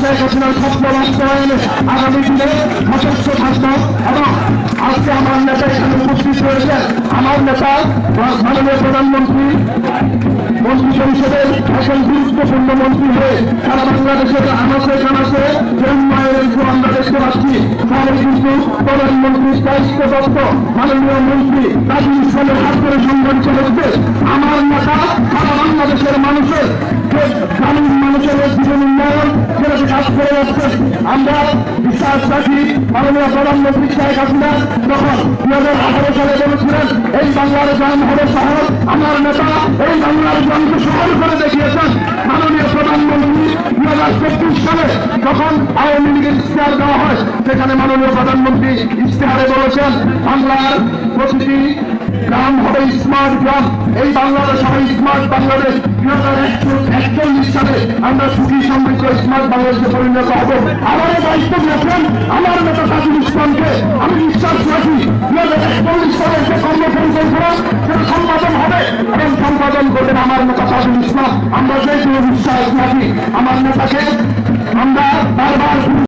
শেখ হাসিনার স্বপ্ন বাস্তবায়নে আগামী দিনে সশস্ত্র থাকব এবং আজকে আমার নেতা এখানে উপস্থিত রয়েছে। আমার নেতা মাননীয় প্রধানমন্ত্রী, মন্ত্রী পরিষদের এখন গুরুত্বপূর্ণ মন্ত্রী হয়ে সারা বাংলাদেশের আনাচে কানাচে উপর আমরা দেখতে পাচ্ছি। তাহলে কিন্তু প্রধানমন্ত্রীর দায়িত্বপ্রাপ্ত মাননীয় মন্ত্রী রাজু ইসলামের হাত ধরে সংগঠিত হচ্ছে আমার নেতা সারা বাংলাদেশের মানুষের গ্রামীণ মানুষের আমরা বিশ্বাস রাখি মাননীয় প্রধানমন্ত্রী শেখ হাসিনা যখন দু হাজার আঠারো সালে বলেছিলেন এই বাংলার গ্রাম হবে শহর আমার নেতা এই বাংলার গ্রামকে শহর করে দেখিয়েছেন মাননীয় প্রধানমন্ত্রী দু হাজার চব্বিশ সালে যখন আওয়ামী লীগের ইশতেহার দেওয়া হয় সেখানে মাননীয় প্রধানমন্ত্রী ইশতেহারে বলেছেন বাংলার প্রতিটি গ্রাম হবে স্মার্ট গ্রাম এই বাংলাদেশ হবে স্মার্ট বাংলাদেশ দু হাজার সালে আমরা সুখী, সমৃদ্ধ, স্মার্ট বাংলাদেশে পরিণত হব। আমার দায়িত্ব দিয়েছেন আমার নেতা কাজী ইসলামকে আমি বিশ্বাস রাখি। দু হাজার একচল্লিশ সালে যে কর্মপরিকল্পনা, সেটা সম্পাদন হবে। এবং সম্পাদন করবেন আমার নেতা কাজী ইসলাম। আমরা যে বিশ্বাস রাখি। আমার নেতাকে আমরা বারবার